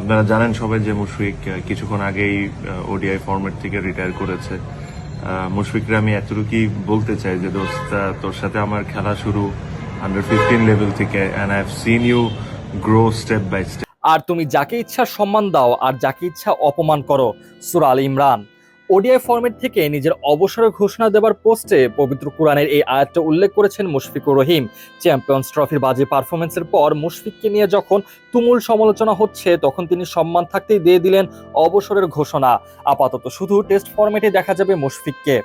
আপনারা জানেন সবাই যে মুশফিক কিছুক্ষণ আগেই ওডিআই ফর্মেট থেকে রিটায়ার করেছে। মুশফিকরা আমি এতটুকুই বলতে চাই যে, দোস্ত, তোর সাথে আমার খেলা শুরু আন্ডার ফিফটিন লেভেল থেকে and I have seen you grow step by step আর তুমি যাকে ইচ্ছা সম্মান দাও, আর যাকে ইচ্ছা অপমান করো সুরাল ইমরান। ওডিআই ফর্মেট থেকে নিজের অবসর ঘোষণা দেবার পোস্টে পবিত্র কোরআনের এই আয়াতটা উল্লেখ করেছেন মুশফিকুর রহিম। চ্যাম্পিয়ন্স ট্রফির বাজে পারফরমেন্সের পর মুশফিককে নিয়ে যখন তুমুল সমালোচনা হচ্ছে, তখন তিনি সম্মান থাকতেই দিয়ে দিলেন অবসরের ঘোষণা। আপাতত শুধু টেস্ট ফর্মেটে দেখা যাবে মুশফিককে।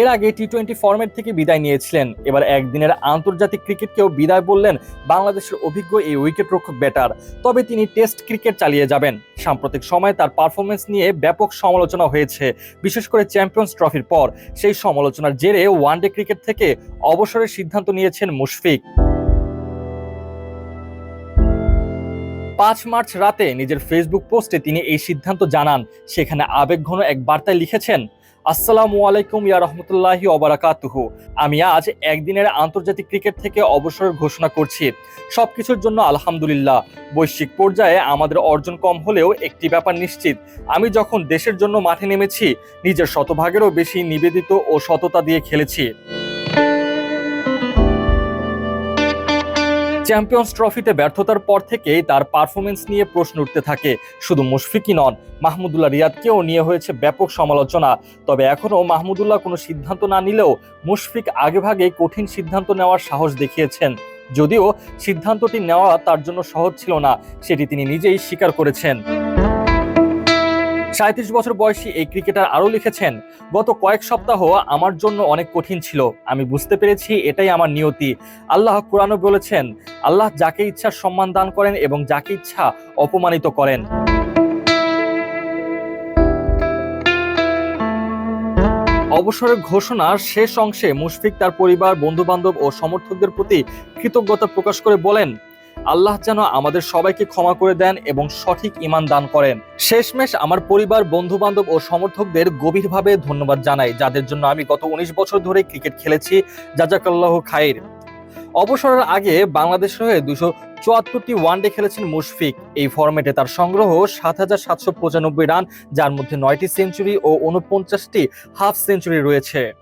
এর আগে টি টোয়েন্টি ফরম্যাট থেকে বিদায় নিয়েছিলেন। এবার একদিনের আন্তর্জাতিক ক্রিকেটকেও বিদায় বললেন বাংলাদেশের অভিজ্ঞ এই উইকেট রক্ষক ব্যাটার। তবে তিনি টেস্ট ক্রিকেট চালিয়ে যাবেন। সাম্প্রতিক সময়ে তার পারফরমেন্স নিয়ে ব্যাপক সমালোচনা হয়েছে, বিশেষ করে চ্যাম্পিয়ন্স ট্রফির পর। সেই সমালোচনার জেরে ওয়ানডে ক্রিকেট থেকে অবসরের সিদ্ধান্ত নিয়েছেন মুশফিক। পাঁচ মার্চ রাতে নিজের ফেসবুক পোস্টে তিনি এই সিদ্ধান্ত জানান। সেখানে আবেগঘন এক বার্তায় লিখেছেন আসসালামু আলাইকুম, ইয়া রহমতুল্লাহি অবরাকাতুহু আমি আজ একদিনের আন্তর্জাতিক ক্রিকেট থেকে অবসরের ঘোষণা করছি। সব কিছুর জন্য আলহামদুলিল্লাহ। বৈশ্বিক পর্যায়ে আমাদের অর্জন কম হলেও একটি ব্যাপার নিশ্চিত। আমি যখন দেশের জন্য মাঠে নেমেছি, নিজের শতভাগেরও বেশি নিবেদিত ও সততা দিয়ে খেলেছি। চ্যাম্পিয়ন্স ট্রফিতে ব্যর্থতার পর থেকেই তার পারফরমেন্স নিয়ে প্রশ্ন উঠতে থাকে। শুধু মুশফিকই নন, মাহমুদুল্লাহ রিয়াদকেও নিয়ে হয়েছে ব্যাপক সমালোচনা। তবে এখনও মাহমুদুল্লাহ কোনো সিদ্ধান্ত না নিলেও মুশফিক আগেভাগে কঠিন সিদ্ধান্ত নেওয়ার সাহস দেখিয়েছেন। যদিও সিদ্ধান্তটি নেওয়া তার জন্য সহজ ছিল না, সেটি তিনি নিজেই স্বীকার করেছেন। সাঁত্রিশ বছর বয়সী এই ক্রিকেটার আরও লিখেছেন, গত কয়েক সপ্তাহ আমার জন্য অনেক কঠিন ছিল। আমি বুঝতে পেরেছি এটাই আমার নিয়তি। আল্লাহ কোরআনও বলেছেন, আল্লাহ যাকে ইচ্ছা সম্মান দান করেন এবং যাকে ইচ্ছা অপমানিত করেন। অবসরের ঘোষণার শেষ অংশে মুশফিক তার পরিবার বন্ধু বান্ধব ও সমর্থকদের প্রতি কৃতজ্ঞতা প্রকাশ করে বলেন আল্লাহ যেন আমাদের সবাইকে ক্ষমা করে দেন এবং সঠিক ইমান দান করেন। শেষমেশ আমার পরিবার বন্ধু বান্ধব ও সমর্থকদের গভীরভাবে ধন্যবাদ জানাই, যাদের জন্য আমি গত উনিশ বছর ধরে ক্রিকেট খেলেছি। জাজাকাল্লাহ খাইর। অবসরের আগে বাংলাদেশ হয়ে দুশো চুয়াত্তরটি ওয়ানডে খেলেছেন মুশফিক। এই ফরম্যাটে তার সংগ্রহ সাত হাজার সাতশো পঁচানব্বই রান, যার মধ্যে নয়টি সেঞ্চুরি ও উনপঞ্চাশটি হাফ সেঞ্চুরি রয়েছে।